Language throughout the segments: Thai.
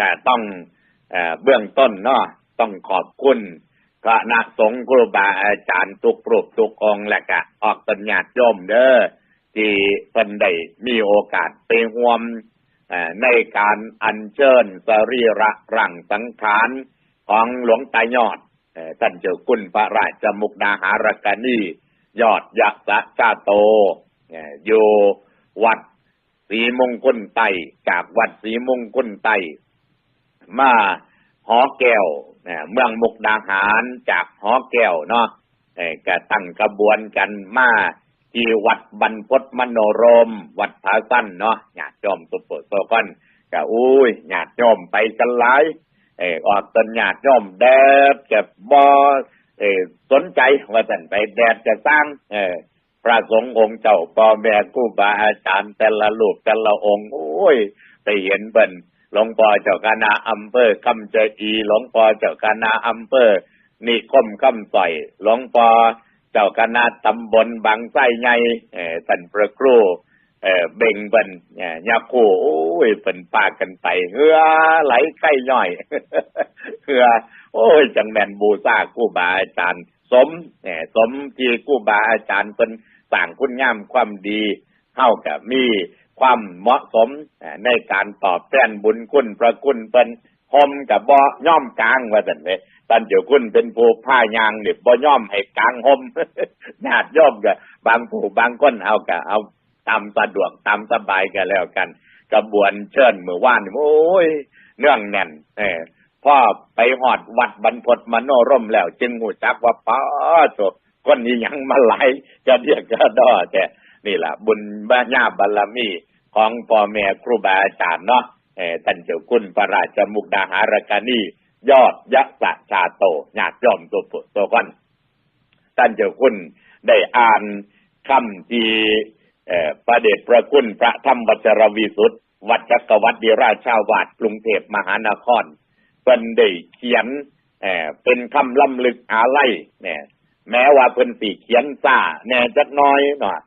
แต่ต้องเอเบื้องต้นเนาะต้องขอบคุณคณะนักสงฆ์ครูบาอาจารย์ทุกปรุกทุกองค์และก็ออกตัญญาติโยมเด้อที่เพิ่นได้มีโอกาสไปร่วมในการอัญเชิญสรีระร่างสังขารของหลวงตายอดอท่านเจ้าคุณพระราชมุกดาหารกานียอดยักษ์ชาโตเอ่ออยู่วัดสีมงคลไตจากวัดสีมงคลไต มาหอแก้วเมืองมุกดาหารจากหอแก้วเนาะก็ตั้งกระบวนกันมาที่วัดบรรพตมโนรม วัดผาสั้นเนาะญาติโยมสุปโสกันก็อุ้ยญาติโยมไปกันหลายเออออกตนญาติโยมแดดจะบ่เออสนใจว่าสันไปแดดจะสร้าง เออพระสงฆ์องค์เจ้าพ่อแม่ครูบาอาจารย์แต่ละลูกแต่ละองค์โอ้ยไปเห็นเบิ่น หลวงพ่อเจ้าคณะอำเภอคำเจอีหลวงพ่อเจ้าคณะอำเภอนิคมคำต่อยหลวงพ่อเจ้าคณะตำบลบางไส้ใหญ่เอ่อท่านพระครูเออเบ่งบิ่นเนี่ยยาคูโอ้ยเป็นปากันไปเหือไหลไข่ย่อยเหือโอ้ย จังแมนบูซาครูบาอาจารย์ สมเนี่ยสมที่ครูบาอาจารย์เป็นสั่งคุณงามความดีเท่ากับมี ความเหมาะสมในการตอบแทนบุญคุณพระคุณเป็นหอมกับบ่ย่อมกลางว่าซั่เด้ท่านเจ้าคุณเป็นผู้ผ้ายางเนี่บ่ย่อมให้กลางหอมญาติโยมก็บบางผู้บางคนเอาก็เอาตามสะดวกตามสบายกันแล้วกัน กระบวนเชิญเมื่อวานนี่โอ้ยเนื่องแน่น เออพ่อไปหอดวัดบรรพตมโนรมแล้ว จึงหูจักว่าป้าโตคนนี้ยังมาไหลจะเรียกกระดอแต่นี่แหละบุญบาญาบารมี ของพ่อแม่ครูบาอาจารย์เนาะท่านเจ้าคุณพระราชมุกดาหารกานียอดยักษ์ชาโตญาติยอมตัวปุตัวกันท่านเจ้าคุณได้อ่านคำที่ประเดชพระคุณพระธรรมวัชรวิสุทธ์วัดจักรวรรดิราชาวาสกรุงเทพมหานครเป็นได้เขียนเป็นคำล้ำลึกอาไลัยเนี่ยแม้ว่าเพิ่นสีเขียนซ่าแน่จักน้อยหน่อย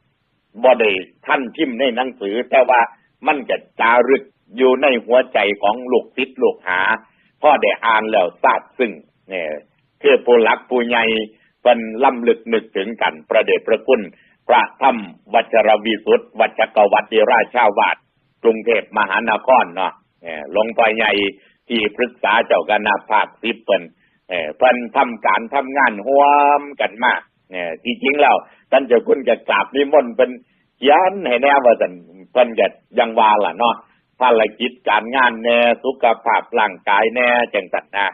บ่ได้ท่านพิมพ์ในหนังสือ แต่ว่ามันก็จารึกอยู่ในหัวใจของลูกศิษย์ลูกหาพ่อได้อ่านแล้วทราบซึ่งเนี่ยคือผู้หลักผู้ใหญ่เป็นล้ำลึกนึกถึงกัน ประเดชพระคุณพระธรรมวัชรวิสุทธิ์วัดจักวรรดิราชาวาสกรุงเทพมหานครเนาะเอ่อหลวงพ่อใหญ่ที่ปรึกษาเจ้าคณะภาคสิบเพิ่นเอ่อเพิ่นทำการทำงานร่วมกันมากเอ่อที่จริงแล้ว ท่านเจ้าคุณจะกราบนิมนต์เป็นเขียนให้แน่ว่าท่านเพิ่นก็ยังว่าล่ะเนาะภารกิจการงานแน่สุขภาพร่างกายแน่จังซั่นนะ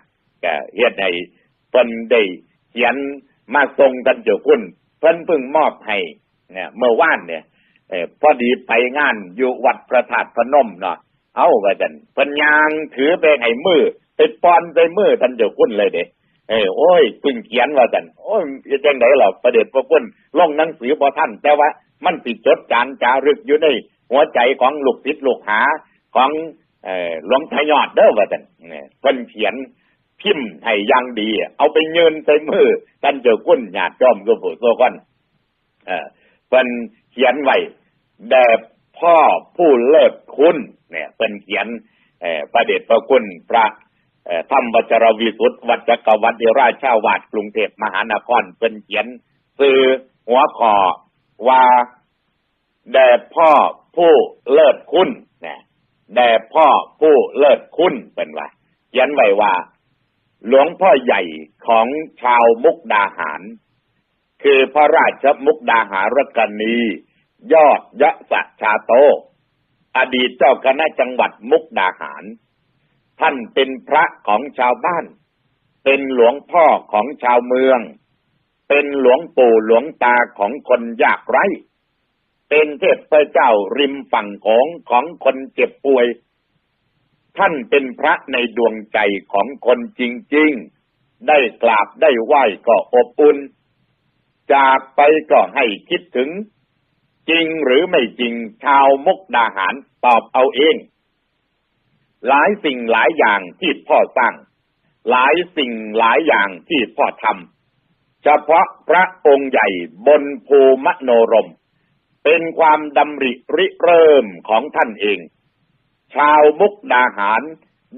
ก็เฮ็ดให้เพิ่นได้เขียนมาส่งท่านเจ้าคุณเพิ่นเพิ่งมอบให้เนี่ยเมื่อวานเนี่ยเออพอดีไปงานอยู่วัดพระธาตุพนมเนาะเอาว่าจันเพิ่นยางถือไปให้มือไปป้อนไปมือท่านเจ้าคุณเลยเด้ เออโอ้ยเพึ่งเขียนว่าจันโอ้ยจังไดล่ะประเด็จพระคุณลงหนังสือบ่ท่าน แต่ว่ามันติดจดจานจารึกอยู่ในหัวใจของลูกศิษย์ลูกหาของหลวงทายอดเด้อว่าจันเนี่ยเพิ่นเขียนพิมพ์ให้ยังดี เอาไปยืนใส่มือท่านเจ้าคุณญาติจอมก็ผู้โซก่อนเออเป็นเขียนไว้แด่พ่อผู้เลิศคุณเนี่ยเป็นเขียนประเดชพระคุณพระ เอ่อธรรมวัชรวิสุทธิ์วัดจักรวรรดิราชาวาสกรุงเทพมหานครเป็นเขียนซื้อหัวคอว่าแด่พ่อผู้เลิศคุณเนี่ยแด่พ่อผู้เลิศคุณเป็นว่าเขียนไว้ว่า หลวงพ่อใหญ่ของชาวมุกดาหาร คือพระราชมุกดาหารกนียอดยะสะชาโต อดีตเจ้าคณะจังหวัดมุกดาหาร ท่านเป็นพระของชาวบ้าน เป็นหลวงพ่อของชาวเมือง เป็นหลวงปู่หลวงตาของคนยากไร้ เป็นเทพเจ้าริมฝั่งของของคนเจ็บป่วย ท่านเป็นพระในดวงใจของคนจริง ๆ ได้กราบได้ไหว้ก็อบอุ่น จากไปก็ให้คิดถึง จริงหรือไม่จริงชาวมุกดาหารตอบเอาเอง หลายสิ่งหลายอย่างที่พ่อสร้าง หลายสิ่งหลายอย่างที่พ่อทำเฉพาะพระองค์ใหญ่บนภูมโนรม เป็นความดำริริเริ่มของท่านเอง ชาวมุกดาหาร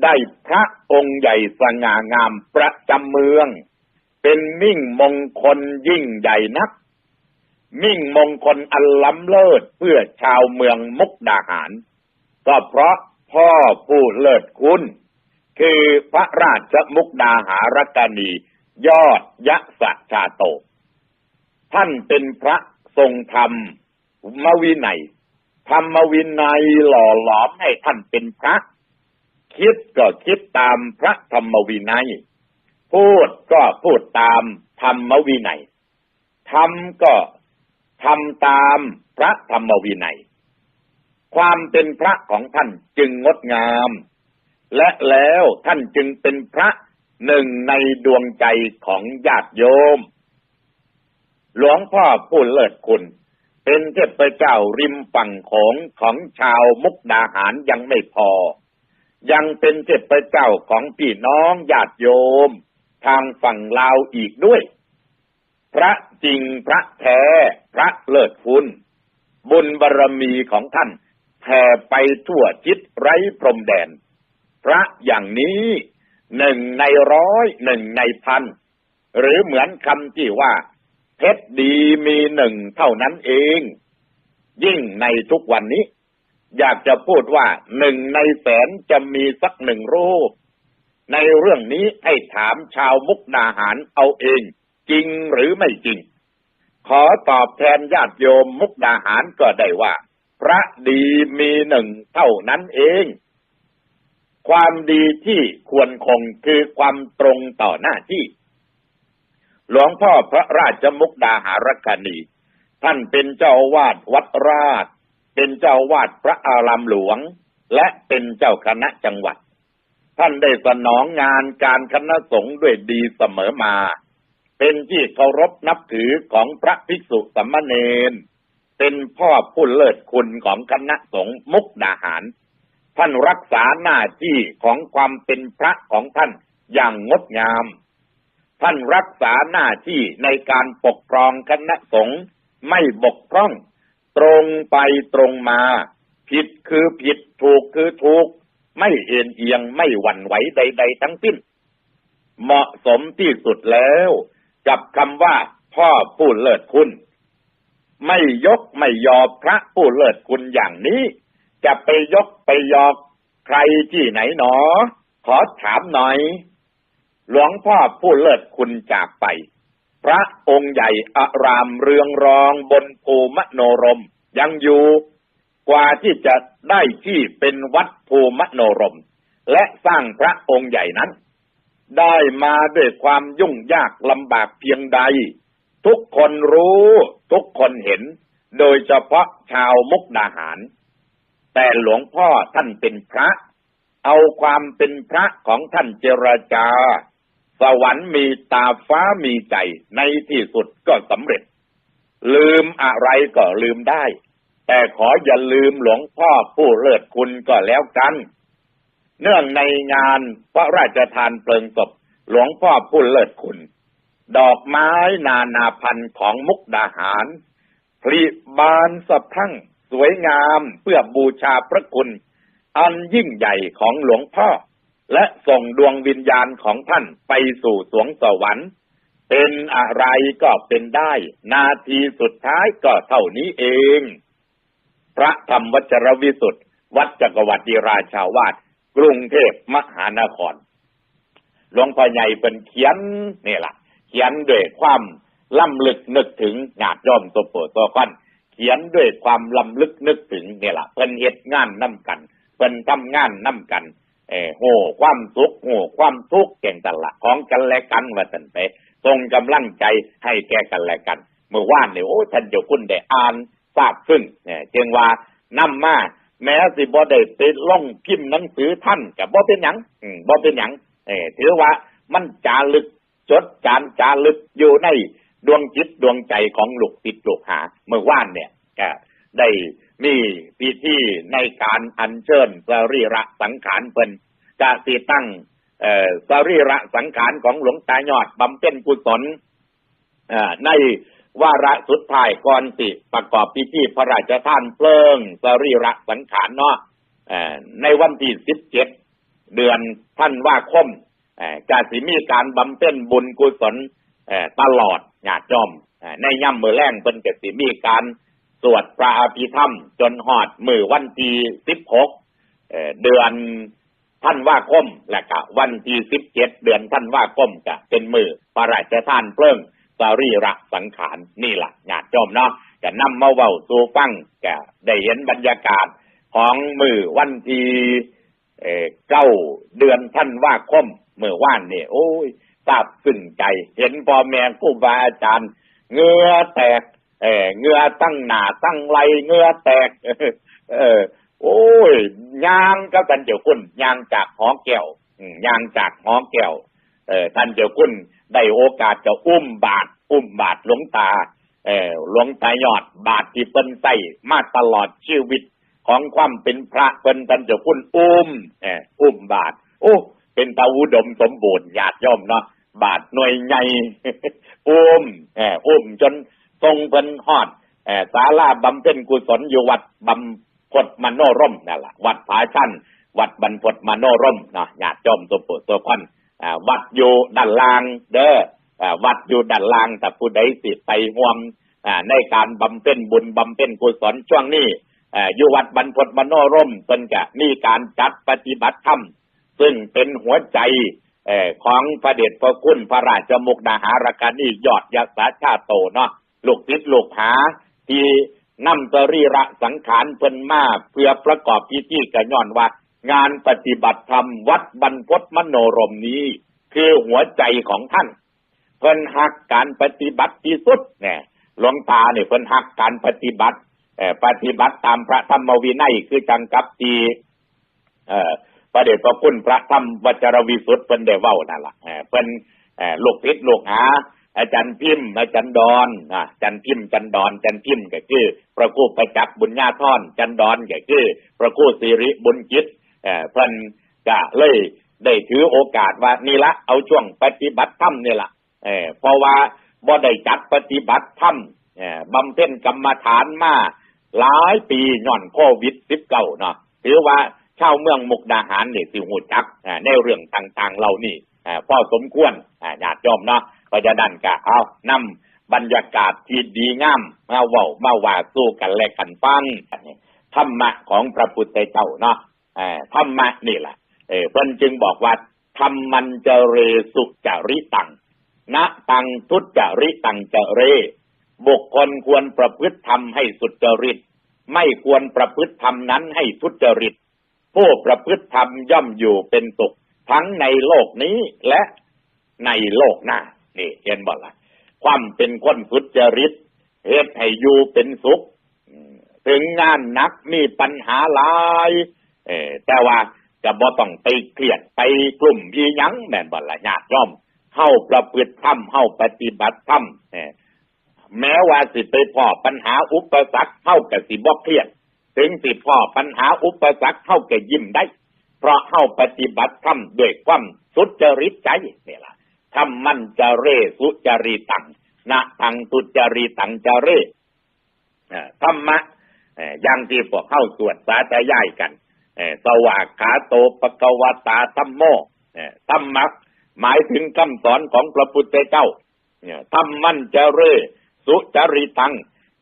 ได้พระองค์ใหญ่สง่างามประจำเมือง เป็นมิ่งมงคลยิ่งใหญ่นัก มิ่งมงคลอันล้ำเลิศเพื่อชาวเมืองมุกดาหาร ก็เพราะ พ่อผู้เลิศคุณ คือพระราชมุกดาหารกณียอดยะสะชาโต ท่านเป็นพระทรงธรรมมวินัยธรรมวินัยหล่อหลอมให้ท่านเป็นพระ คิดก็คิดตามพระธรรมวินัย พูดก็พูดตามธรรมวินัยทำก็ทำตามพระธรรมวินัย ความเป็นพระของท่านจึงงดงาม และแล้วท่านจึงเป็นพระหนึ่งในดวงใจของญาติโยม หลวงพ่อพูดเลิศคุณ เป็นเทพเจ้าริมฝั่งของของชาวมุกดาหารยังไม่พอ ยังเป็นเทพเจ้าของพี่น้องญาติโยม ทางฝั่งลาวอีกด้วย พระจริงพระแท้ พระเลิศคุณ บุญบารรมีของท่าน แผ่ไปทั่วจิตไร้พรมแดน พระอย่างนี้หนึ่งในร้อยหนึ่งในพัน หรือเหมือนคำที่ว่า เพชรดีมีหนึ่งเท่านั้นเอง ยิ่งในทุกวันนี้ อยากจะพูดว่าหนึ่งในแสนจะมีสักหนึ่งรูป ในเรื่องนี้ให้ถามชาวมุกนาหารเอาเอง จริงหรือไม่จริง ขอตอบแทนญาติโยมมุกดาหารก็ได้ว่า พระดีมีหนึ่งเท่านั้นเอง ความดีที่ควรคงคือความตรงต่อหน้าที่ หลวงพ่อพระราชมุกดาหารคณี ท่านเป็นเจ้าวาดวัดราช เป็นเจ้าวาดพระอารามหลวง และเป็นเจ้าคณะจังหวัด ท่านได้สนองงานการคณะสงฆ์ด้วยดีเสมอมา เป็นที่เคารพนับถือของพระภิกษุสัมมเนน เป็นพ่อผู้เลิศคุณของคณะสงฆ์มุกดาหาร ท่านรักษาหน้าที่ของความเป็นพระของท่านอย่างงดงาม ท่านรักษาหน้าที่ในการปกครองคณะสงฆ์ไม่บกพร่อง ตรงไปตรงมา ผิดคือผิดถูกคือถูก ไม่เอ็นเอียงไม่หวั่นไหวใด ๆ ทั้งสิ้น เหมาะสมที่สุดแล้ว กับคำว่าพ่อผู้เลิศคุณ ไม่ยกไม่ยอพระผู้เลิศคุณอย่างนี้ จะไปยกไปยอกใครที่ไหนหนอ ขอถามหน่อย หลวงพ่อผู้เลิศคุณจากไป พระองค์ใหญ่อารามเรืองรองบนภูมโนรม ยังอยู่ กว่าที่จะได้ที่เป็นวัดภูมโนรม และสร้างพระองค์ใหญ่นั้น ได้มาด้วยความยุ่งยากลำบากเพียงใด ทุกคนรู้ ทุกคนเห็น โดยเฉพาะชาวมุกดาหาร แต่หลวงพ่อท่านเป็นพระ เอาความเป็นพระของท่านเจรจา สวรรค์มีตาฟ้ามีใจในที่สุดก็สำเร็จ ลืมอะไรก็ลืมได้ แต่ขออย่าลืมหลวงพ่อผู้เลิศคุณก็แล้วกัน เนื่องในงานพระราชทานเพลิงศพหลวงพ่อผู้เลิศคุณ ดอกไม้นานาพันธุ์ของมุกดาหารผลิบานสะพังสวยงามเพื่อบูชาพระคุณ อันยิ่งใหญ่ของหลวงพ่อ และส่งดวงวิญญาณของท่านไปสู่สวงสวรรค์ เป็นอะไรก็เป็นได้ นาทีสุดท้ายก็เท่านี้เอง พระธรรมวัจรวิสุทธ์วัดจักรวรรดิราชาวาสกรุงเทพมหานครหลวงพ่อใหญ่เป็นเขียนนี่แหละ เขียนด้วยความล่ำลึกนึกถึงงาดย่อมตัวโปรตัวก้อนเขียนด้วยความล้ำลึกนึกถึงเนี่ยละเพิ่นเฮ็ดงานน้ากันเพิ่นทำงานน้ากันเออโหความสุขโหความทุกข์แก่งกันละของกันและกันว่าสันไปทรงกำลังใจให้แก่กันและกัน เมื่อวานเนี่ยโอ้ท่านเจ้าคุณได้อ่านทราบซึ่งเนี่ยจึงว่านำมาแม้สิบ่ได้ไปล่องพิมพ์หนังสือท่านกับบ่เป็นหยังอืมบ่เป็นหยังเออถือว่ามันจารึก จดจานจารึกอยู่ในดวงจิตดวงใจของลูกติดลูกหา เมื่อว่านเนี่ยก็ได้มีพิธีในการอัญเชิญสรีระสังขารเป็นจะติตั้งสรีระสังขารของหลวงตายอดบำเพ็ญกุศลในวาระสุดท้ายก่อนสิประกอบพิธีพระราชทานเพลิงสรีระสังขารเนาะในวันที่สิบเจ็ดเดือนท่านว่าคม จะสิมีการบำเพ็ญบุญกุศลตลอดญาติโยมเอ่อในย่ำมือแรงเพิ่นกสิมีการสวดพระอภิธรรม จนหอดมือวันที่สิบหกเดือนท่านว่าคมและก็วันที่สิบเจ็ดเดือนท่านว่าคมก็เป็นมือพระราชทานเพลิ่งสรีระสังขารนี่แหละญาติโยมเนาะจะนำมาเว้าสู่ฟังก็ได้เห็นบรรยากาศของมือวันที่เก้าเดือนท่านว่าคม เมื่อว่านนี่โอ้ยทราบซึ้งใจ เห็นพ่อแม่ครูบาอาจารย์เงือแตก เออเงือตั้งหนาตั้งไหลเงือแตก เออ โอ้ยยางก็กันเจ้าคุณยางจากหอแก้วยางจากหอแก้วเออท่านเจ้าคุณได้โอกาสจะอุ้มบาท อุ้มบาทหลวงตา เออหลวงตายอดบาทที่เปิ้นใส่มาตลอดชีวิตของความเป็นพระเปิ้นท่านเจ้าคุณอุ้มเอออุ้มบาท โอ้ เป็นตาอุดมสมบูรณ์ญาติโยมเนาะบาทหน่วยใหญ่อุ้มเอออุ้มจนทรงเพิ่นฮอดเออศาลาบำเพ็ญกุศลอยู่วัดบำพดมโนร่มนั่นแหละวัดผาชั้นวัดบรรพตมโนร่มเนาะญาติโยมตัวปตัวพันวัดอยู่ด้านล่างเด้อวัดอยู่ด้านล่างแต่ผู้ใดสิไปห่วมในการบำเพ็ญบุญบำเพ็ญกุศลช่วงนี้อ่าอยู่วัดบรรพตมโนร่มเพิ่นจะมีการจัดปฏิบัติธรรม ซึ่งเป็นหัวใจอของพระเดชพระคุณพระราชมุกดาหารกานียอดยศาชาโตเนาะลูกศิษย์ลูกหา ที่นำสรีระสังขารเพิ่นมาเพื่อประกอบพิธีกระย้อนว่า งานปฏิบัติธรรมวัดบรรพตมโนรมนี้ คือหัวใจของท่าน เพิ่นหักการปฏิบัติที่สุดเนี่ยหลวงตาเนี่ยเพิ่นหักการปฏิบัติปฏิบัติตามพระธรรมวินัยคือจังกับที่ เอ่อพระเดชพระคุณพระธรรมวัจรวิสุทธิ์เพิ่นได้เว้านั่นล่ะเอ่อเพิ่นเอ่อลูกศิษย์ลูกหาอาจารย์พิมพ์อาจารย์ดอนอาอาจารย์พิมพ์อาจันดอนอาจารย์พิมพ์ก็คือพระครูประจักษ์บุญญาท่อนอาจารย์ดอนก็คือพระครูสิริบุญจิตเอ่อเพิ่นก็เลยได้ถือโอกาสว่านี่ละเอาช่วงปฏิบัติธรรมนี่ละเออเพราะว่าบ่ได้จัดปฏิบัติธรรมบำเพ็ญกรรมฐานมาหลายปีย้อนโควิด19เนาะถือว่า ชาวเมืองมุกดาหารเนี่ยสิหูจักในเรื่องต่างๆเหล่านี้อ่อสมควรอ่าญาติโยมเนาะเพราะฉะนั้นก็เอานำบรรยากาศที่ดีงามมาเว้ามาว่าสู้กันและกันฟังธรรมะของพระพุทธเจ้าเนาะธรรมะนี่แหละเออเพิ่นจึงบอกว่าธรรมันเจเรสุจริตังนะตังทุจริตังเจเร บุคคลควรประพฤติธรรมให้สุจริต ไม่ควรประพฤติธรรมนั้นให้ทุจริต ผู้ประพฤติธรรมย่อมอยู่เป็นสุขทั้งในโลกนี้และในโลกหน้า นี่เห็นบ่ละความเป็นคนสุจริตเหตุให้อยู่เป็นสุข ถึงงานหนักมีปัญหาหลายแต่ว่าจะบ่ต้องไปเครียดไปกลุ่มยีหยังแม่นบ่ละญาติย่อมเข้าประพฤติธรรมเข้าปฏิบัติธรรมแม้ว่าสิไปพอปัญหาอุปสรรคเข้ากับสิบ่เครียด ถึงสิพ่อปัญหาอุปสรรคเข้าแก่ยิ้มได้ เพราะเข้าปฏิบัติธรรมด้วยความสุจริตใจนี่ล่ะทำมันจะเรสุจริตังนะทังสุจริตังจะเรเอ่อธรรมะอย่างที่พวกเข้าสวดสาธยายกันเอ่อสวากขาโตปะกวตาธรรมโมธรรมะหมายถึงคำสอนของพระพุทธเจ้าธรรมมันจะเรสุจริตัง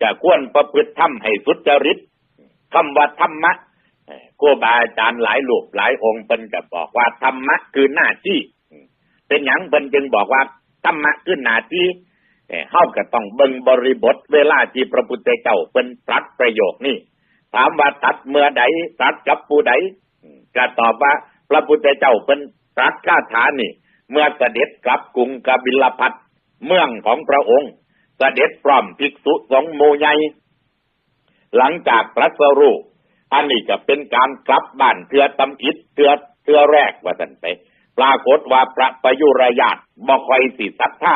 จะควรประพฤติธรรมให้สุจริต คำว่าธรรมะเอ่อครูบาอาจารย์หลายหลูกหลายองค์เพิ่นก็บอกว่าธรรมะคือหน้าที่ เป็นหยังเพิ่นจึงบอกว่าธรรมะคือหน้าที่เอ่อเฮาก็ต้องเบิ่งบริบท เวลาที่พระพุทธเจ้าเพิ่นตรัสประโยคนี้ถามว่าตรัสเมื่อใดตรัสกับผู้ใดก็ตอบว่า พระพุทธเจ้าเพิ่นตรัสคาถานี่ เมื่อเสด็จกลับกรุงกบิลพัทเมืองของพระองค์ เสด็จพร้อมภิกษุสงฆ์หมู่ใหญ่ หลังจากตรัสรู้อันนี้จะเป็นการกลับบ้านเทือตำอิดเทือเทือแรกว่าสันไป ปรากฏว่าพระประยุรญาติบ่คอยสิศรัทธา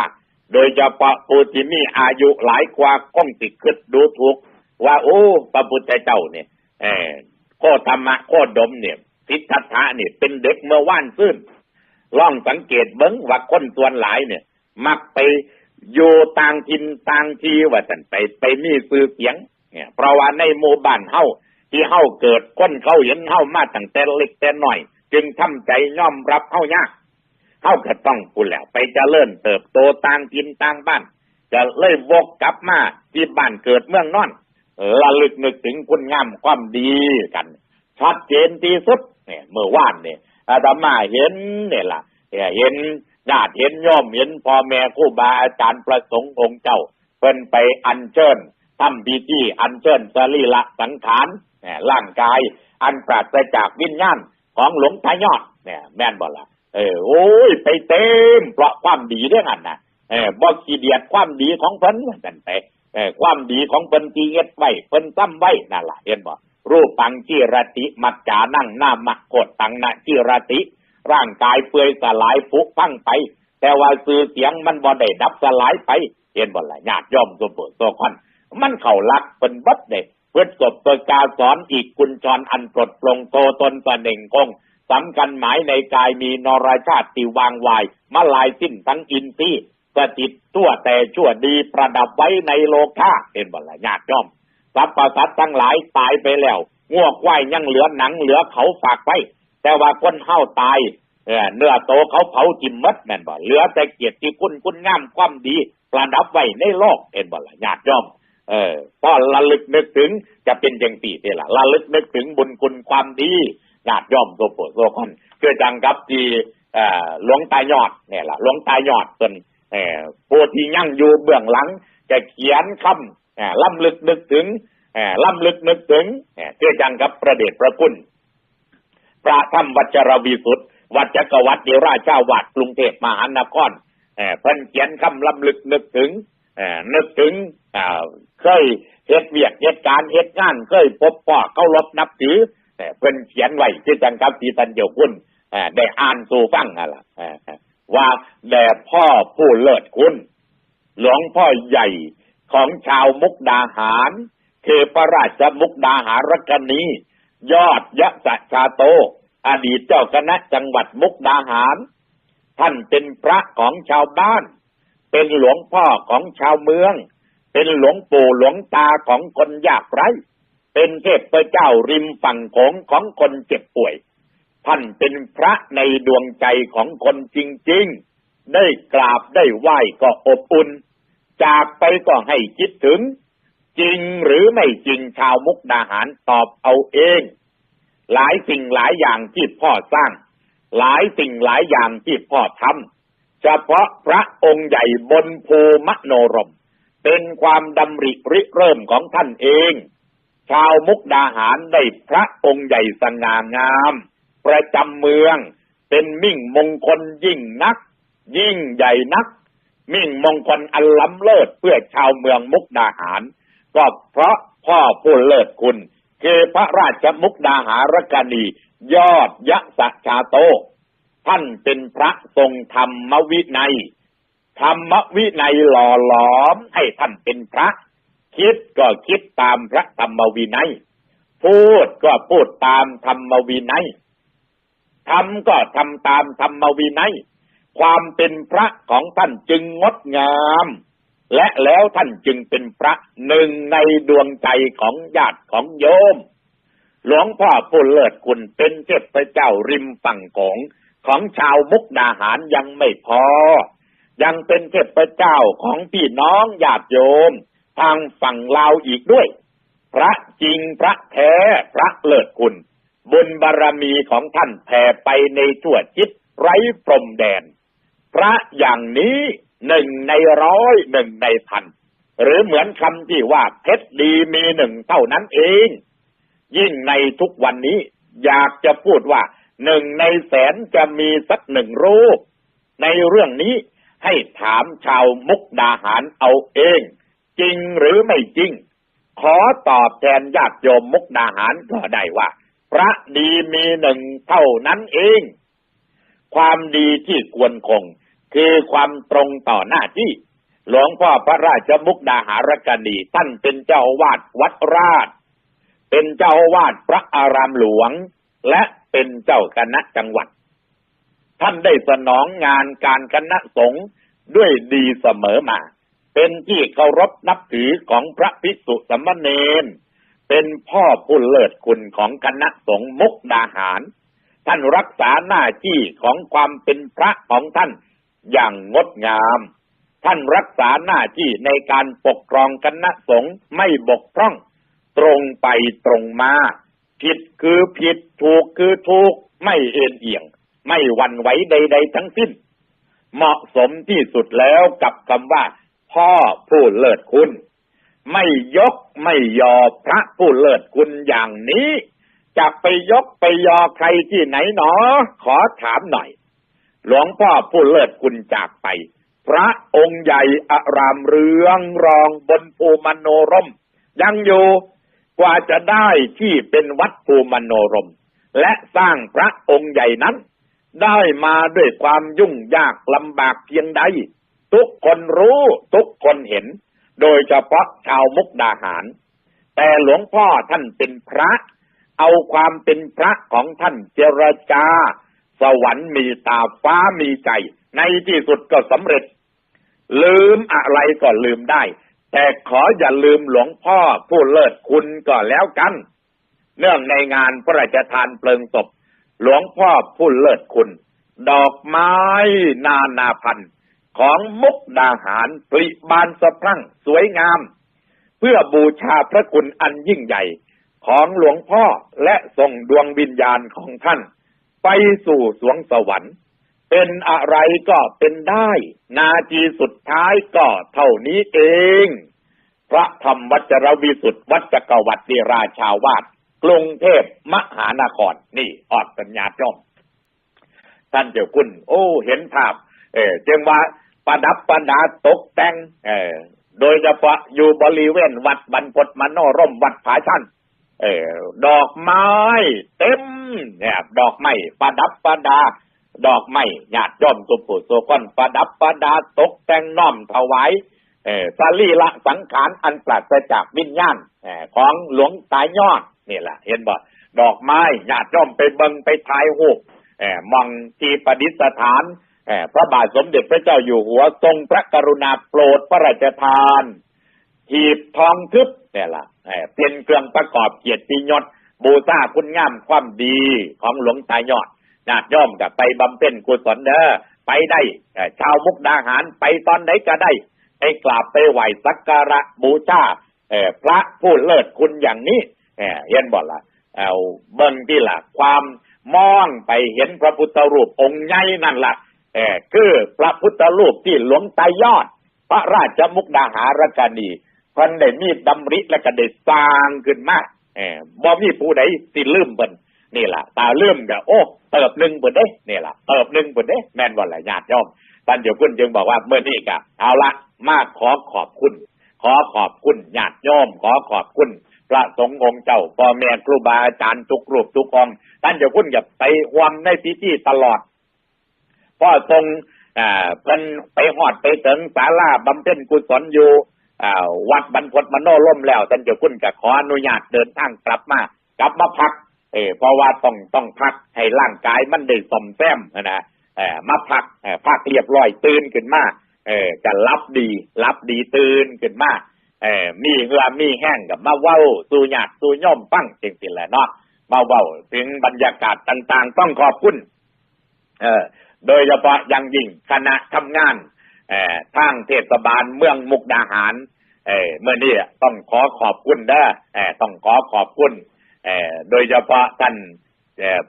โดยเฉพาะผู้ที่มีอายุหลายกว่าก้องติดขึ้นดูถูก ว่าโอ้พระพุทธเจ้าเนี่ยเออโคธรรมะโคดมเนี่ยสิทธัตถะเนี่ยเป็นเด็กเมื่อว่านซื่นล่องสังเกตเบิ้งว่าคนส่วนหลายเนี่ย มักไปอยู่ต่างทินต่างทีว่าสันไปไปมีซื้อเสียง เนี่ย เพราะว่าในหมู่บ้านเฮาที่เฮาเกิดคนเขาเห็นเฮามาตั้งแต่เล็กแต่น้อย จึงทำใจย่อมรับเฮายากเฮาก็ต้องพูดแล้ว ไปเจริญเติบโตต่างกินต่างบ้านจะเลยวกกลับมาที่บ้านเกิดเมืองนอนระลึกนึกถึงคุณงามความดีกันชัดเจนที่สุดเนี่ยเมื่อวานเนี่ยอาตมาเห็นเนี่ยล่ะเห็นญาติเห็นโยมเห็นพ่อแม่ครูบาอาจารย์ประสงค์องค์เจ้า เพิ่นไปอัญเชิญ ทำพิธีอัญเชิญสรีระสังขารร่างกาย อันปราศจากวิญญาณของหลวงตายอดเนี่ยแม่นบ่ละเออโอ้ย ไปเต็มเพราะความดีเรื่องอันนะเออบ่ขี้เดียดความดีของเพิ่นนั่นไปเออความดีของเพิ่นที่เฮ็ดไว้เพิ่นซ้ำไว้นั่นแหละเห็นบ่รูปปังจีรติมัจจานั่งหน้ามะกดตังนะจีรติ ร่างกายเปื่อยสลายผุพังไป แต่ว่าสื่อเสียงมันบ่ได้ดับสลายไป เห็นบ่ละญาติย่อมสมบูรณ์ตัวคน มันเข้าลักเป็นบัดเด้เพื่อจบเปิดกาสอนอีกกุญชรอันปลดปลงโตตนประเน่งคงสำคัญหมายในกายมีนรชาติติวางวายมาลายสิ้นทั้งอินทรีย์สถิตตัวแต่ชั่วดีประดับไว้ในโลกาเห็นบ่ละญาติย่อมสรรพสัตว์ทั้งหลายตายไปแล้วงวกไหวยังเหลือหนังเหลือเขาฝากไว้ แต่ว่าคนเฮาตายเนื้อโตเขาเผาจิมมัดแม่นบ่เหลือแต่เกียรติคุณคุณงามความดี ประดับไว้ในโลกเห็นบ่ละญาติย่อม เออพอระลึกนึกถึงจะเป็นจังปีนี่ล่ะระลึกนึกถึงบุญคุณความดีญาติย่อมโซโปโซคอนคือจังกับที่หลวงตายอดเนี่ยล่ะหลวงตายอดเป็นผู้ที่ยั่งอยู่เบื้องหลัง จะเขียนคำล่ำลึกนึกถึงล่ำลึกนึกถึงเพื่อจังกับประเดชพระคุณพระธรรมวัชรวีสุทธวัดจักรวัดเดราชาวาดกรุงเทพมหานครเพิ่นเขียนคำล่ำลึกนึกถึง นึกถึงเคยเหตุเวียกเหตุการณ์เหตุงานเคยพบพ่อเขารบนับถือเพิ่นเขียนไว้ที่จังกับที่ตันเดียวคุณได้อ่านสู่ฟังอะไรว่าแด่พ่อผู้เลิศคุณ หลวงพ่อใหญ่ของชาวมุกดาหารคือพระราชมุกดาหารกนียอดยะสะชาโต อดีตเจ้าคณะจังหวัดมุกดาหาร ท่านเป็นพระของชาวบ้าน เป็นหลวงพ่อของชาวเมือง เป็นหลวงปู่หลวงตาของคนยากไร้ เป็นเทพเจ้าริมฝั่งโขงของคนเจ็บป่วย ท่านเป็นพระในดวงใจของคนจริง ๆ ได้กราบได้ไหว้ก็อบอุ่น จากไปก็ให้คิดถึง จริงหรือไม่จริงชาวมุกดาหารตอบเอาเอง หลายสิ่งหลายอย่างที่พ่อสร้าง หลายสิ่งหลายอย่างที่พ่อทำ เฉพาะพระองค์ใหญ่บนภูมโนรม เป็นความดำริริเริ่มของท่านเอง ชาวมุกดาหารได้พระองค์ใหญ่สง่างาม ประจำเมืองเป็นมิ่งมงคลยิ่งนัก ยิ่งใหญ่นัก มิ่งมงคลอันล้ำเลิศเพื่อชาวเมืองมุกดาหาร ก็เพราะพ่อผู้เลิศคุณคือพระราชมุกดาหารกนียอดยะสัชาโต ท่านเป็นพระทรงธรรมวินัย ธรรมวินัยหล่อหลอมให้ท่านเป็นพระ คิดก็คิดตามพระธรรมวินัย พูดก็พูดตามธรรมวินัยทำก็ทำตามธรรมวินัย ความเป็นพระของท่านจึงงดงาม และแล้วท่านจึงเป็นพระหนึ่งในดวงใจของญาติของโยม หลวงพ่อผู้เลิศคุณเป็นเทพเจ้าริมฝั่งของ ของชาวมุกดาหารยังไม่พอ ยังเป็นเทพเจ้าของพี่น้องญาติโยม ทางฝั่งลาวอีกด้วย พระจริงพระแท้พระเลิศคุณ บุญบารรมีของท่านแผ่ไปในทั่วจิตไร้พรมแดน พระอย่างนี้หนึ่งในร้อยหนึ่งในพัน หรือเหมือนคำที่ว่าเพชรดีมีหนึ่งเท่านั้นเอง ยิ่งในทุกวันนี้อยากจะพูดว่า หนึ่งในแสนจะมีสักหนึ่งรูป ในเรื่องนี้ให้ถามชาวมุกดาหารเอาเอง จริงหรือไม่จริง ขอตอบแทนญาติโยมมุกดาหารก็ได้ว่า พระดีมีหนึ่งเท่านั้นเอง ความดีที่ควรคง คือความตรงต่อหน้าที่ หลวงพ่อพระราชมุกดาหารกนีท่านเป็นเจ้าวาดวัดราช เป็นเจ้าวาดพระอารามหลวง และ เป็นเจ้าคณะจังหวัด ท่านได้สนองงานการคณะสงฆ์ด้วยดีเสมอมา เป็นที่เคารพนับถือของพระภิกษุสมณเณรเป็นพ่อผู้เลิศคุณของคณะสงฆ์มุกดาหาร ท่านรักษาหน้าที่ของความเป็นพระของท่านอย่างงดงาม ท่านรักษาหน้าที่ในการปกครองคณะสงฆ์ไม่บกพร่อง ตรงไปตรงมา ผิดคือผิดถูกคือถูก ไม่เอ็นเอียง ไม่หวั่นไหวใด ๆ ทั้งสิ้น เหมาะสมที่สุดแล้วกับคำว่า พ่อผู้เลิศคุณ ไม่ยกไม่ยอพระผู้เลิศคุณอย่างนี้ จะไปยกไปยอใครที่ไหนหนอ ขอถามหน่อย หลวงพ่อผู้เลิศคุณจากไป พระองค์ใหญ่อารามเรืองรองบนภูมโนรมยังอยู่ กว่าจะได้ที่เป็นวัดภูมโนรม และสร้างพระองค์ใหญ่นั้น ได้มาด้วยความยุ่งยากลำบากเพียงใด ทุกคนรู้ทุกคนเห็น โดยเฉพาะชาวมุกดาหาร แต่หลวงพ่อท่านเป็นพระ เอาความเป็นพระของท่านเจรจา สวรรค์มีตาฟ้ามีใจ ในที่สุดก็สำเร็จ ลืมอะไรก็ลืมได้ แต่ขออย่าลืมหลวงพ่อผู้เลิศคุณก็แล้วกัน เนื่องในงานพระราชทานเพลิงศพ หลวงพ่อผู้เลิศคุณ ดอกไม้นานาพันธุ์ของมุกดาหารปริบานสะพรั่งสวยงาม เพื่อบูชาพระคุณอันยิ่งใหญ่ของหลวงพ่อและส่งดวงวิญญาณของท่าน ไปสู่สวงสวรรค์ เป็นอะไรก็เป็นได้ นาทีสุดท้ายก็เท่านี้เอง พระธรรมวัจรวิสุทธิ์วัจกรวรรดิราชาวาสกรุงเทพมหานครนี่ออดสัญญาจ้อมท่านเจ้าคุณ โอ้ เห็นภาพ เออจึงว่าประดับประดาตกแต่ง เออโดยเฉพาะอยู่บริเวณวัดบรรพตมโนร่มวัดผาชันเออดอกไม้ เต็มเนี่ยดอกไม้ประดับประดา ดอกไม้ญาติย่อมสุปุโสก้อนประดับประดาตกแต่งน้อมถวายเออสรีละสังขารอันปราศจากวิญญาณอของหลวงตายอดนี่แหละเห็นบ่ดอกไม้ญาติย่อมไปเบิงไปทายหูปเออมองที่ประดิษฐานเออพระบาทสมเด็จพระเจ้าอยู่หัวทรงพระกรุณาโปรดพระราชทานหีบทองทึบเนี่ยล่ะเอ่อเป็นเครื่องประกอบเกียรติยศบูชาคุณงามความดีของหลวงตายอด ญาติย่อมกับไปบำเพ็ญกุศลเด้อไปได้ชาวมุกดาหารไปตอนไหนก็ได้ไปกราบไปไหว้สักการะบูชาพระผู้เลิศคุณอย่างนี้เอ่อเห็นบ่ล่ะเอาเบิ่งที่ล่ะความมองไปเห็นพระพุทธรูปองค์ใหญ่นั่นล่ะเออคือพระพุทธรูปที่หลวงตายอด พระราชมุกดาหารกานีพิ่นได้มีดำริและก็ได้สร้างขึ้นมาเออบ่มีผู้ใดสิลืมเพิ่น นี่ล่ะตาลืมก็โอ้เติบหนึ่งเพิ่นเด้นี่ล่ะเติบหนึ่งเพิ่นเด้แม่นบ่ล่ะญาติโยมท่านเดียวคุณจึงบอกว่าเมื่อนี้ก็เอาละมาขอขอบคุณ ขอขอบคุณญาติโยมขอขอบคุณพระสงฆ์องค์เจ้าพ่อแม่ครูบาอาจารย์ทุกรูปทุกองท่านเดียวคุณอย่าไปห่วงในพิธีตลอดพ่อทรงอ่าเพิ่นไปหอดไปถึงศาลาบำเพ็ญกุศลอยู่อ่าวัดบรรพตมโนล่มแล้วท่านเจ้าคุณก็ขออนุญาตเดินทางกลับมา กลับมาพัก เออเพราะว่าต้องต้องพักให้ร่างกายมันได้สมแซมนะเออมาพักเออพักเรียบร้อยตื่นขึ้นมาเออจะรับดีรับดีตื่นขึ้นมาเออมีเหือมีแห้งกับมาเว้าสู่ญาติสู่โย่อมฟังจริงๆแหละเนาะมาเว้าถึงบรรยากาศต่างๆ ต้องขอบคุณเออโดยเฉพาะอย่างยิ่งคณะทำงานเออทางเทศบาลเมืองมุกดาหารเออเมื่อนี้ต้องขอขอบคุณเด้อเออต้องขอขอบคุณ โดยเฉพาะท่าน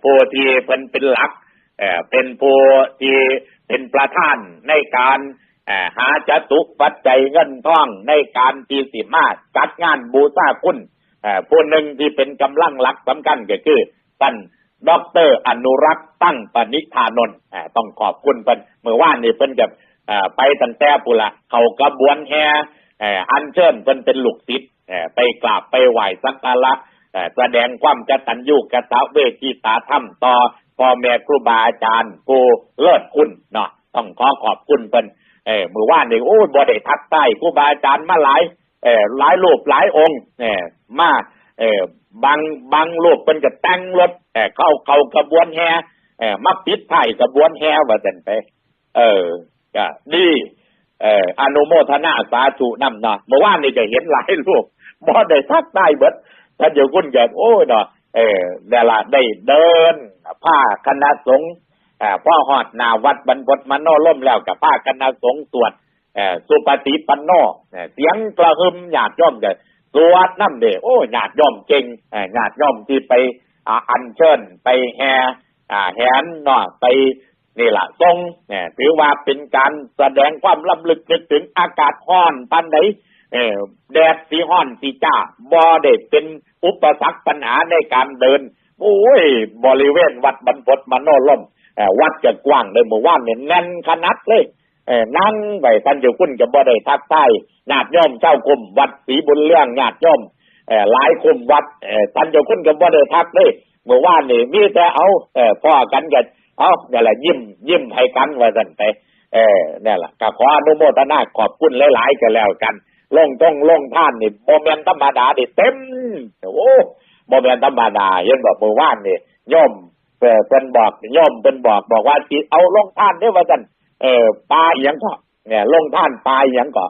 ผู้ที่เป็นเป็นหลักเเป็นผู้ที่เป็นประธานในการหาจตุปัจจัยเงินทองในการที่สิมาจัดงานบูชาคุณผู้หนึ่งที่เป็นกำลังหลักสำคัญก็คือท่านดอกเตอรอนุรักษ์ตั้งปณิธานนท์ต้องขอบคุณเพิ่นเมื่อวานนี่เพิ่นกับไปตั้งแต่ปุละเขากระบวนแห่เอ่ออัญเชิญเพิ่นเป็นลูกศิษย์ไปกราบไปไหว้สักการะ แสดงความกตัญญูกตเวทีตาธรรมต่อพ่อแม่ครูบาอาจารย์ผู้เลิศคุณเนาะต้องขอขอบคุณเพิ่นเออมือว่านนี่โอ้บ่ได้ทักใต้ครูบาอาจารย์มาหลายเออหลายรูปหลายองค์เออมาเออบางบางรูปเพิ่นก็แต่งรถเออเข้าเข้ากระบวนแห่เออมาปิดท้ายกระบวนแห่ว่าซั่นไป เออก็ดีเอออนุโมทนาสาธุนำเนาะเมื่อวานนี่ก็เห็นหลายรูปบ่ได้ทักใต้เบิด ท่านเดี๋ยวคุณแกโอ้ยเนาะเออเดยวละได้เดินผ้าคณะสงฆ์เอ่อพ่อหอดนาวัดบรรพตมโนล่มแล้วกับผ้าคณะสงฆ์สวดเอ่อสุปฏิปันโนเอ่อเสียงกระหึ่มญาติย่อมจะสวดน้ำเดโอ้ญาติย่อมเก่งเอ่อญาติย่อมที่ไปอัญเชิญไปแห่อ่าแหนเนาะไปนี่ล่ะทรงเนี่ยถือว่าเป็นการแสดงความลำลึกนึกถึงอากาศร้อนปานไหน เออแดดสีห้อนสีจ้าบอเด็เป็นอุปสรรคปัญหาในการเดิน โอ้ย บริเวณวัดบรรพตมโนล่มวัดจะกว้างเลยหมู่ว่านเนี่ยแน่นขนาดเลยเออนั่งไว้ท่านเจ้าคุณกับบ่ได้ทักทายญาติโยมเจ้ากรมวัดศรีบุญเรื่องญาติโยมเออหลายคุมวัดเออท่านเจ้าคุณกับบ่ได้ทักเลยเมื่อวานนี่มีแต่เอาเออพ่อกันกันเอาเนี่ยแหละยิ้มยิ้มให้กันว่าสันไปเออเนี่ยแหละก็ขออนุโมทนาขอบคุณหลาย ๆ กันแล้วกัน ล่องต้องล่องท่านนี่โมเมนธรรมดาดิเต็มโอ้โมเมนธรรมดาเห็นบอกเมื่อวานนี่ย่อมเป็นบอกย่อมเป็นบอกบอกว่าสิเอาล่องท่านได้ว่าจันเออปลาอหยังก็เนี่ยลงท่านปลาอหยังก็